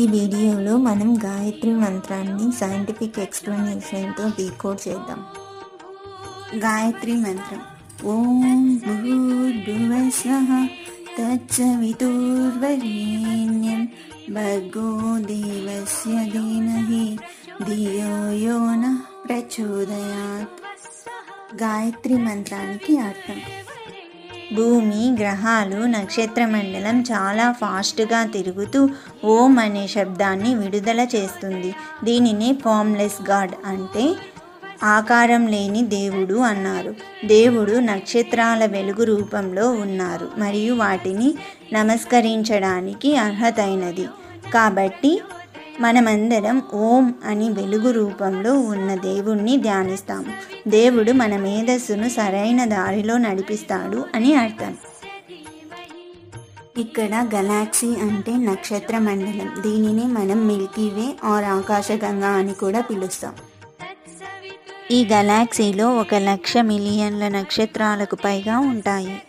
ఈ వీడియోలో మనం గాయత్రి మంత్రాన్ని సైంటిఫిక్ ఎక్స్ప్లెనేషన్తో డీకోడ్ చేద్దాం. గాయత్రి మంత్రం. ఓం భూర్భువస్వః తత్సవితుర్వరేణ్యం భర్గో దేవస్య ధీమహి ధియో యో నః ప్రచోదయాత్. గాయత్రి మంత్రానికి అర్థం. భూమి గ్రహాలు నక్షత్ర మండలం చాలా ఫాస్ట్గా తిరుగుతూ ఓం అనే శబ్దాన్ని విడుదల చేస్తుంది. దీనిని ఫామ్లెస్ గాడ్ అంటే ఆకారం లేని దేవుడు అన్నారు. దేవుడు నక్షత్రాల వెలుగు రూపంలో ఉన్నారు మరియు వాటిని నమస్కరించడానికి అర్హతైనది. కాబట్టి మనమందరం ఓం అని వెలుగు రూపంలో ఉన్న దేవుణ్ణి ధ్యానిస్తాము. దేవుడు మన మేధస్సును సరైన దారిలో నడిపిస్తాడు అని అర్థం. ఇక్కడ గెలాక్సీ అంటే నక్షత్ర మండలం. దీనిని మనం మిల్కీ వే ఆర్ ఆకాశగంగా అని కూడా పిలుస్తాం. ఈ గెలాక్సీలో ఒక లక్ష మిలియన్ల నక్షత్రాలకు పైగా ఉంటాయి.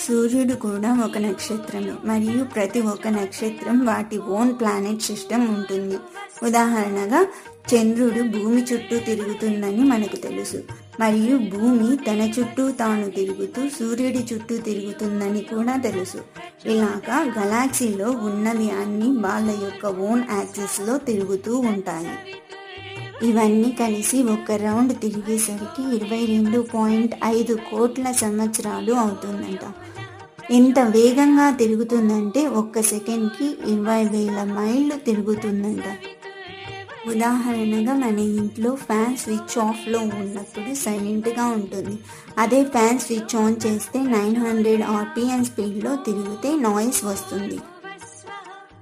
సూర్యుడు కూడా ఒక నక్షత్రమే. మరియు ప్రతి ఒక్క నక్షత్రం వాటి ఓన్ ప్లానెట్ సిస్టమ్ ఉంటుంది. ఉదాహరణగా చంద్రుడు భూమి చుట్టూ తిరుగుతుందని మనకు తెలుసు. మరియు భూమి తన చుట్టూ తాను తిరుగుతూ సూర్యుడి చుట్టూ తిరుగుతుందని కూడా తెలుసు. ఇలాగా గెలాక్సీలో ఉన్నవి అన్ని వాళ్ళ యొక్క ఓన్ యాక్సిస్లో తిరుగుతూ ఉంటాయి. ఇవన్నీ కలిసి ఒక రౌండ్ తిరిగేసరికి ఇరవై రెండు పాయింట్ ఐదు కోట్ల సంవత్సరాలు అవుతుందంట. ఎంత వేగంగా తిరుగుతుందంటే ఒక్క సెకండ్కి ఇరవై వేల మైళ్ళు తిరుగుతుందంట. ఉదాహరణగా మన ఇంట్లో ఫ్యాన్ స్విచ్ ఆఫ్లో ఉన్నప్పుడు సైలెంట్గా ఉంటుంది. అదే ఫ్యాన్ స్విచ్ ఆన్ చేస్తే నైన్ హండ్రెడ్ ఆర్పిఎన్ స్పీడ్లో తిరిగితే నాయిస్ వస్తుంది.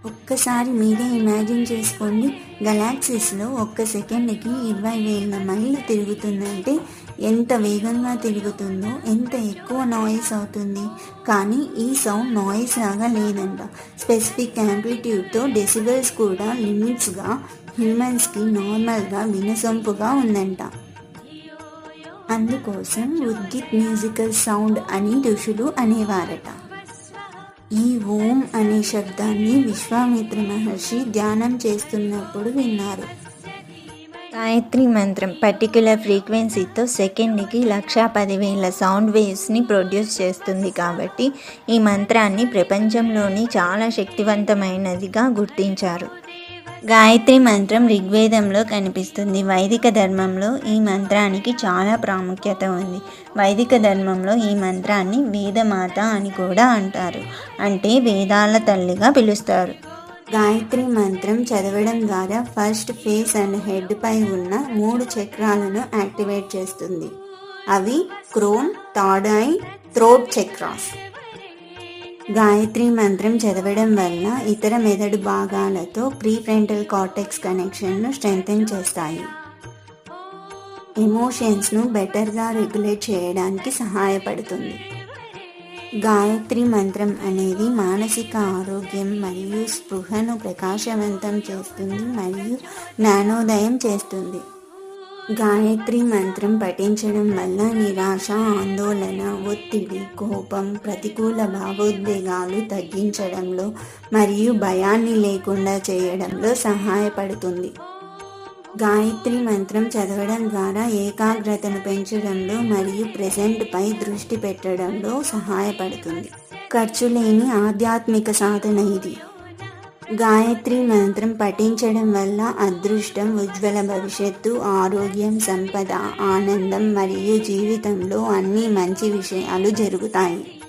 ఒక్కసారి మీరే ఇమాజిన్ చేసుకోండి గెలాక్సీస్లో ఒక్క సెకండ్కి ఇరవై వేల మైళ్ళు తిరుగుతుందంటే ఎంత వేగంగా తిరుగుతుందో ఎంత ఎక్కువ నాయిస్ అవుతుంది. కానీ ఈ సౌండ్ నాయిస్ లాగా లేదంట. స్పెసిఫిక్ యాంప్లిట్యూడ్తో డెసిబల్స్ కూడా లిమిట్స్గా హ్యూమన్స్కి నార్మల్గా వినసొంపుగా ఉందంట. అందుకోసం ఉద్గిత్ మ్యూజికల్ సౌండ్ అని ఋషులు అనేవారట. ఈ ఓం అనే శబ్దాన్ని విశ్వామిత్ర మహర్షి ధ్యానం చేస్తున్నప్పుడు విన్నారు. గాయత్రి మంత్రం పర్టికులర్ ఫ్రీక్వెన్సీతో సెకండ్కి లక్ష పదివేల సౌండ్ వేవ్స్ని ప్రొడ్యూస్ చేస్తుంది కాబట్టి ఈ మంత్రాన్ని ప్రపంచంలోని చాలా శక్తివంతమైనదిగా గుర్తించారు. గాయత్రి మంత్రం ఋగ్వేదంలో కనిపిస్తుంది. వైదిక ధర్మంలో ఈ మంత్రానికి చాలా ప్రాముఖ్యత ఉంది. వైదిక ధర్మంలో ఈ మంత్రాన్ని వేదమాత అని కూడా అంటారు. అంటే వేదాల తల్లిగా పిలుస్తారు. గాయత్రి మంత్రం చదవడం ద్వారా ఫస్ట్ ఫేస్ అండ్ హెడ్ పై ఉన్న మూడు చక్రాలను యాక్టివేట్ చేస్తుంది. అవి crown third eye throat chakras. Gayatri మంత్రం చదవడం వల్ల ఇతర మెదడు భాగాలతో ప్రీ ఫ్రంటల్ కార్టెక్స్ కనెక్షన్ను స్ట్రెంగ్తెన్ చేస్తాయి. ఎమోషన్స్ను బెటర్గా రెగ్యులేట్ చేయడానికి సహాయపడుతుంది. గాయత్రి మంత్రం అనేది మానసిక ఆరోగ్యం మరియు స్పృహను ప్రకాశవంతం చేస్తుంది మరియు జ్ఞానోదయం చేస్తుంది. గాయత్రి మంత్రం పఠించడం వల్ల నిరాశ ఆందోళన ఒత్తిడి కోపం ప్రతికూల భావోద్వేగాలు తగ్గించడంలో మరియు భయాన్ని లేకుండా చేయడంలో సహాయపడుతుంది. గాయత్రి మంత్రం చదవడం ద్వారా ఏకాగ్రతను పెంచడంలో మరియు ప్రజెంట్పై దృష్టి పెట్టడంలో సహాయపడుతుంది. ఖర్చు లేని ఆధ్యాత్మిక సాధన ఇది. గాయత్రి మంత్రం పఠించడం వల్ల అదృష్టం ఉజ్వల భవిష్యత్తు ఆరోగ్యం సంపద ఆనందం మరియు జీవితంలో అన్ని మంచి విషయాలు జరుగుతాయి.